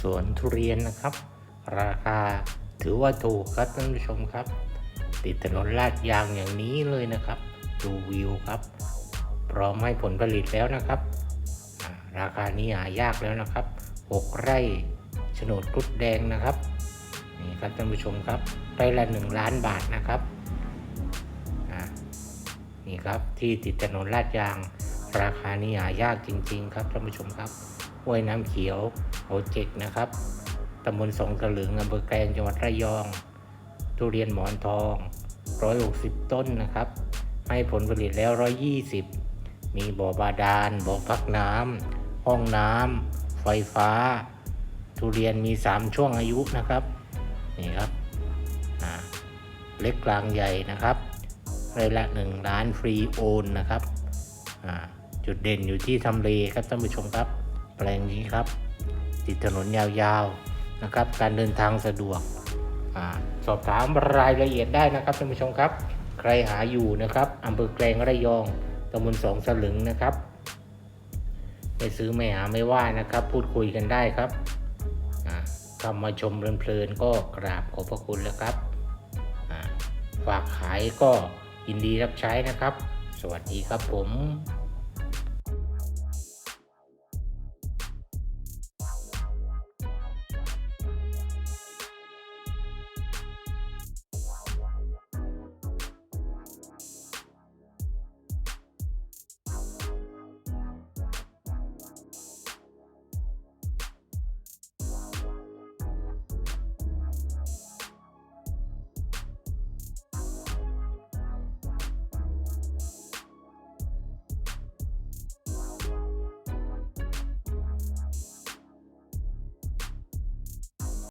สวนทุเรียนนะครับ ราคาถือว่าถูกครับท่านผู้ชมครับ ติดถนนลาดยางอย่างนี้เลยนะครับ ดูวิวครับ พร้อมให้ผลผลิตแล้วนะครับ ราคานี้หายากแล้วนะครับ 6 ไร่โฉนดกรุดแดงนะครับนี่ครับท่านผู้ชมครับไร่ละ 1 ล้านบาทนะครับนี่ครับที่ติดถนนลาดยาง ราคานี้หายากจริง ๆ ครับท่านผู้ชมครับห้วยน้ำเขียวโปรเจกนะครับตำบลสองตะลึงอำเภอแกลงจังหวัดระยอง ทุเรียนหมอนทอง 160 ต้นนะครับ ให้ผลผลิตแล้ว 120 มีบ่อบาดาล บ่อพักน้ำ ห้องน้ำ ไฟฟ้า ทุเรียนมี 3 ช่วงอายุนะครับ นี่ครับอ่าเล็กกลางใหญ่นะครับรายละ 1 ล้านฟรีโอนนะครับ อ่า จุดเด่นอยู่ที่ทำเลครับท่านผู้ชมครับ แปลงนี้ครับ ติดถนนยาวๆนะครับ การเดินทางสะดวกอสอบถามรายละเอียดได้นะครับท่านผู้ชมครับ ใครหาอยู่นะครับอำเภอแกลงระยองตำบลสองสลึงนะครับไม่ซื้อไม่หาไม่ว่านะครับ พูดคุยกันได้ครับเข้ามาชมเพลินๆก็กราบขอบพระคุณแล้วครับฝากขายก็ยินดีรับใช้นะครับ สวัสดีครับผม